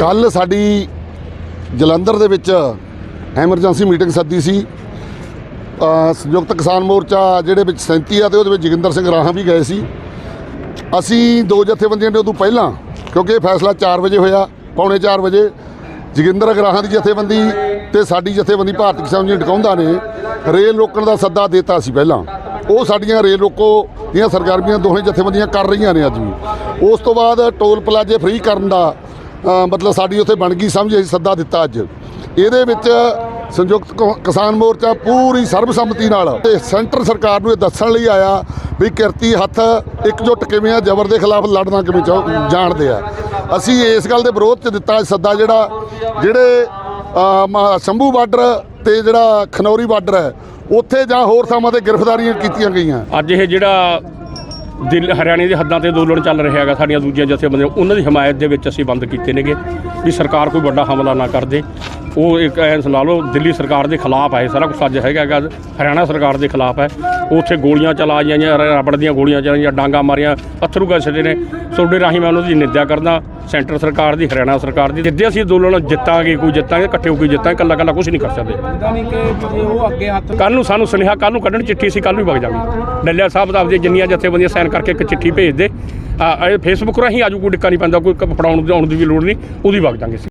ਕੱਲ ਸਾਡੀ ਜਲੰਧਰ ਦੇ ਵਿੱਚ ਐਮਰਜੈਂਸੀ ਮੀਟਿੰਗ ਸੱਦੀ ਸੀ। ਸੰਯੁਕਤ ਕਿਸਾਨ ਮੋਰਚਾ ਜਿਹੜੇ ਵਿੱਚ 37 ਆ ਤੇ ਉਹਦੇ ਵਿੱਚ ਜੋਗਿੰਦਰ ਸਿੰਘ ਰਾਹਾਂ ਵੀ ਗਏ ਸੀ। ਅਸੀਂ ਦੋ ਜਥੇਬੰਦੀਆਂ ਦੇ ਉਦੋਂ ਪਹਿਲਾਂ ਕਿਉਂਕਿ ਇਹ ਫੈਸਲਾ 4 ਵਜੇ ਹੋਇਆ, ਪੌਣੇ 4 ਵਜੇ। ਜੋਗਿੰਦਰ ਗਰਾਹਾਂ ਦੀ ਜਥੇਬੰਦੀ ਤੇ ਸਾਡੀ ਜਥੇਬੰਦੀ ਭਾਰਤੀ ਕਿਸਾਨ ਯੂਨੀਅਨ ਟਿਕਾਉਂਦਾ ਨੇ, ਰੇਲ ਰੋਕਣ ਦਾ ਸੱਦਾ ਦਿੱਤਾ ਸੀ ਪਹਿਲਾਂ। ਉਹ ਸਾਡੀਆਂ ਰੇਲ ਰੋਕੋ ਦੀਆਂ ਸਰਗਰਮੀਆਂ ਦੋਹੇ ਜਥੇਬੰਦੀਆਂ ਕਰ ਰਹੀਆਂ ਨੇ ਅੱਜ ਵੀ। ਉਸ ਤੋਂ ਬਾਅਦ ਟੋਲ ਪਲਾਜ਼ੇ ਫ੍ਰੀ ਕਰਨ ਦਾ ਮਤਲਬ ਸਾਡੀ ਉੱਥੇ ਬਣ ਗਈ ਸਮਝ, ਅਸੀਂ ਸੱਦਾ ਦਿੱਤਾ ਅੱਜ। ਇਹਦੇ ਵਿੱਚ ਸੰਯੁਕਤ ਕ- ਕਿਸਾਨ ਮੋਰਚਾ ਪੂਰੀ ਸਰਬਸੰਮਤੀ ਨਾਲ ਤੇ ਸੈਂਟਰ ਸਰਕਾਰ ਨੂੰ ਇਹ ਦੱਸਣ ਲਈ ਆਇਆ ਵੀ ਕਿਰਤੀ ਹੱਥ ਇਕਜੁੱਟ ਕਿਵੇਂ ਆ ਜ਼ਬਰ ਦੇ ਖਿਲਾਫ ਲੜਨਾ ਕਿਵੇਂ ਚਾਹੁ- ਜਾਣਦੇ ਆ। ਅਸੀਂ ਇਸ ਗੱਲ ਦੇ ਵਿਰੋਧ ਚ ਦਿੱਤਾ ਸੱਦਾ ਜਿਹੜਾ ਜਿਹੜੇ ਅ, ਮ- ਸ਼ੰਭੂ ਬਾਰਡਰ ਤੇ ਜਿਹੜਾ ਖਨੌਰੀ ਬਾਰਡਰ ਹੈ ਉੱਥੇ ਜਾਂ ਹੋਰ ਥਾਵਾਂ ਤੇ ਗ੍ਰਿਫਤਾਰੀਆਂ ਕੀਤੀਆਂ ਗਈਆਂ। ਅੱਜ ਇਹ ਜਿਹੜਾ ਦਿਲ ਹਰਿਆਣੇ ਦੇ ਹੱਦਾਂ ਤੇ ਅੰਦੋਲਨ ਚੱਲ ਰਿਹਾ ਹੈਗਾ ਸਾਡੀਆਂ ਦੂਜੀਆਂ ਜਥੇਬੰਦੀਆਂ ਉਹਨਾਂ ਦੀ ਹਮਾਇਤ ਦੇ ਵਿੱਚ ਅਸੀਂ ਬੰਦ ਕੀਤੇ ਨੇਗੇ ਵੀ ਸਰਕਾਰ ਕੋਈ ਵੱਡਾ ਹਮਲਾ ਨਾ ਕਰਦੇ ਉਹ ਇੱਕ ਐਂ ਲਾ ਲਓ ਦਿੱਲੀ ਸਰਕਾਰ ਦੇ ਖਿਲਾਫ ਹੈ ਸਾਰਾ ਕੁਛ ਅੱਜ ਹੈਗਾ ਹੈਗਾ ਹਰਿਆਣਾ ਸਰਕਾਰ ਦੇ ਖਿਲਾਫ ਹੈ। ਉੱਥੇ ਗੋਲੀਆਂ ਚਲਾ ਜਾਈਆਂ ਰਬੜ ਦੀਆਂ ਗੋਲੀਆਂ ਚਲਾਈਆਂ ਡਾਂਗਾ ਮਾਰੀਆਂ ਅਥਰੂ ਗੈਸ ਦੇ ਨੇ। ਤੁਹਾਡੇ ਰਾਹੀਂ ਮੈਂ ਉਹਨਾਂ ਦੀ ਨਿੰਦਿਆ ਕਰਦਾ ਸੈਂਟਰ ਸਰਕਾਰ ਦੀ ਹਰਿਆਣਾ ਸਰਕਾਰ ਦੀ। ਜਿੱਦੇ ਅਸੀਂ ਅੰਦੋਲਨ ਜਿੱਤਾਂਗੇ ਕੋਈ ਜਿੱਤਾਂਗੇ ਇਕੱਠੇ ਹੋ ਕੇ ਜਿੱਤਾਂਗੇ ਕੱਲਾ ਕੱਲਾ ਕੁਝ ਨਹੀਂ ਕਰ ਸਕਦੇ। ਕੱਲ ਨੂੰ ਸਾਨੂੰ ਸੁਨੇਹਾ ਕੱਲ ਨੂੰ ਕੱਢਣ ਚਿੱਠੀ ਸੀ ਕੱਲ ਨੂੰ ਵਗ ਜਾਵਾਂਗੇ ਡੱਲਿਆ ਸਾਹਿਬ ਦਾ ਆਪਦੀਆਂ ਜਿੰਨੀਆਂ ਜਥੇਬੰਦੀਆਂ ਸਾਈਨ ਕਰਕੇ ਇੱਕ ਚਿੱਠੀ ਭੇਜ ਦੇ ਆ ਇਹ ਫੇਸਬੁੱਕ ਰਾਹੀਂ ਆਜੂ ਕੋਈ ਡਿੱਕਾ ਨਹੀਂ ਪੈਂਦਾ ਕੋਈ ਫੜਾਉਣ ਦੀ ਆਉਣ ਦੀ ਵੀ ਲੋੜ ਨਹੀਂ ਉਹਦੀ ਵਗ ਅਸੀਂ।